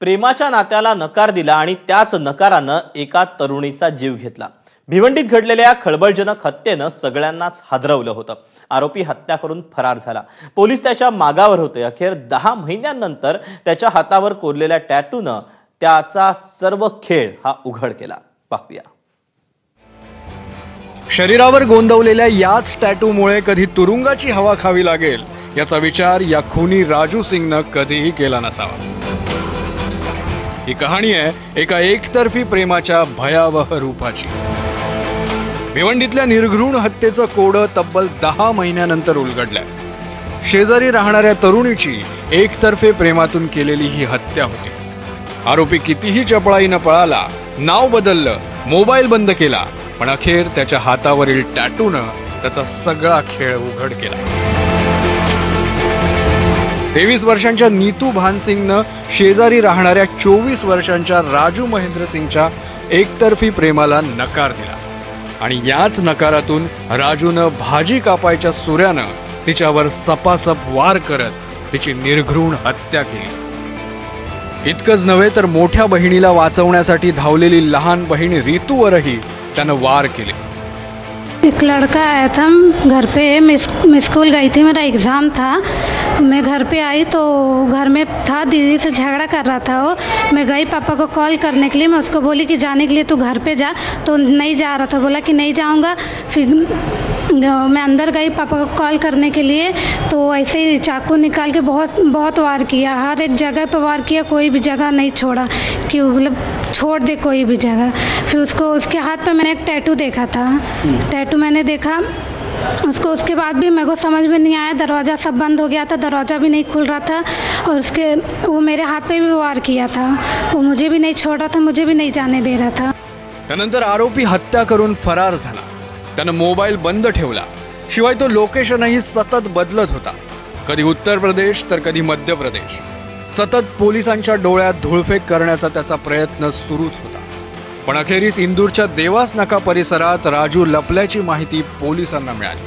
प्रेमाच्या नात्याला नकार दिला आणि त्याच नकारानं एका तरुणीचा जीव घेतला. भिवंडीत घडलेल्या या खळबळजनक हत्येनं सगळ्यांनाच हादरवलं होतं. आरोपी हत्या करून फरार झाला. पोलीस त्याच्या मागावर होते. अखेर दहा महिन्यांनंतर त्याच्या हातावर कोरलेल्या टॅटूनं त्याचा सर्व खेळ हा उघड केला. पाहूया. शरीरावर गोंदवलेल्या याच टॅटूमुळे कधी तुरुंगाची हवा खावी लागेल याचा विचार या खुनी राजू सिंगनं कधीही केला नसावा. ही कहाणी आहे एका एकतर्फी प्रेमाच्या भयावह रूपाची. भिवंडीतल्या निर्घृण हत्येचं कोडं तब्बल दहा महिन्यानंतर उलगडलंय. शेजारी राहणाऱ्या तरुणीची एकतर्फे प्रेमातून केलेली ही हत्या होती. आरोपी कितीही चपळाईनं पळाला नाव बदललं मोबाईल बंद केला पण अखेर त्याच्या हातावरील टॅटूनं त्याचा सगळा खेळ उघड केला. तेवीस वर्षांच्या नीतू भानसिंगनं शेजारी राहणाऱ्या चोवीस वर्षांच्या राजू महेंद्र सिंगच्या एकतर्फी प्रेमाला नकार दिला. आणि याच नकारातून राजूनं भाजी कापायच्या सुऱ्यानं तिच्यावर सपासप वार करत तिची निर्घृण हत्या केली. इतकंच नव्हे तर मोठ्या बहिणीला वाचवण्यासाठी धावलेली लहान बहीण रितूवरही त्यानं वार केले. एक लड़का आया था घर पे, मैं स्कूल गई थी, मेरा एग्ज़ाम था। मैं घर पे आई तो घर में था, दीदी से झगड़ा कर रहा था वो। मैं गई, पापा को कॉल करने के लिए, मैं उसको बोली कि जाने के लिए तू घर पे जा। तो नहीं जा रहा था, बोला कि नहीं जाऊँगा। फिर मैं अंदर गई, पापा को कॉल करने के लिए। तो ऐसे ही चाकू निकाल के बहुत बहुत वार किया। हर एक जगह पर वार किया, कोई भी जगह नहीं छोड़ा। कि मतलब छोड़ दे कोई भी जगह। फिर उसको उसके हाथ पे मैंने एक टैटू देखा था। टैटू मैंने देखा। उसको उसके बाद भी मेरे को समझ में नहीं आया। दरवाज़ा सब बंद हो गया था। दरवाज़ा भी नहीं खुल रहा था। और उसके वो मेरे हाथ पे भी वार किया था। वो मुझे भी नहीं छोड़ रहा था मुझे भी नहीं जाने दे रहा था। त्यानंतर आरोपी हत्या करून फरार झाला। त्यानं मोबाईल बंद ठेवला। शिवाय तो लोकेशनही सतत बदलत होता। कधी उत्तर प्रदेश तर कधी मध्य प्रदेश. सतत पोलिसांच्या डोळ्यात धुळफेक करण्याचा त्याचा प्रयत्न सुरूच होता. पण अखेरीस इंदूरच्या देवास नाका परिसरात राजू लपल्याची माहिती पोलिसांना मिळाली.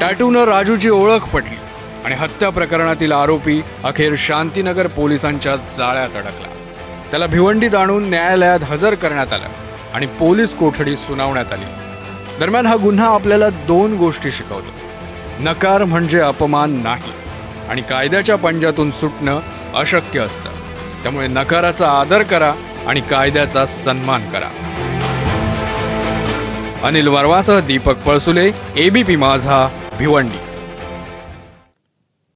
टॅटूनं राजूची ओळख पटली आणि हत्या प्रकरणातील आरोपी अखेर शांतीनगर पोलिसांच्या जाळ्यात अडकला. त्याला भिवंडीत आणून न्यायालयात हजर करण्यात आलं आणि पोलीस कोठडी सुनावण्यात आली. दरम्यान हा गुन्हा आपल्याला दोन गोष्टी शिकवतो. नकार म्हणजे अपमान नाही. आणि कायद्याच्या पंजातून सुटणं अशक्य असतं. त्यामुळे नकाराचा आदर करा आणि कायद्याचा सन्मान करा. अनिल वरवासह दीपक पळसुले एबीपी माझा भिवंडी.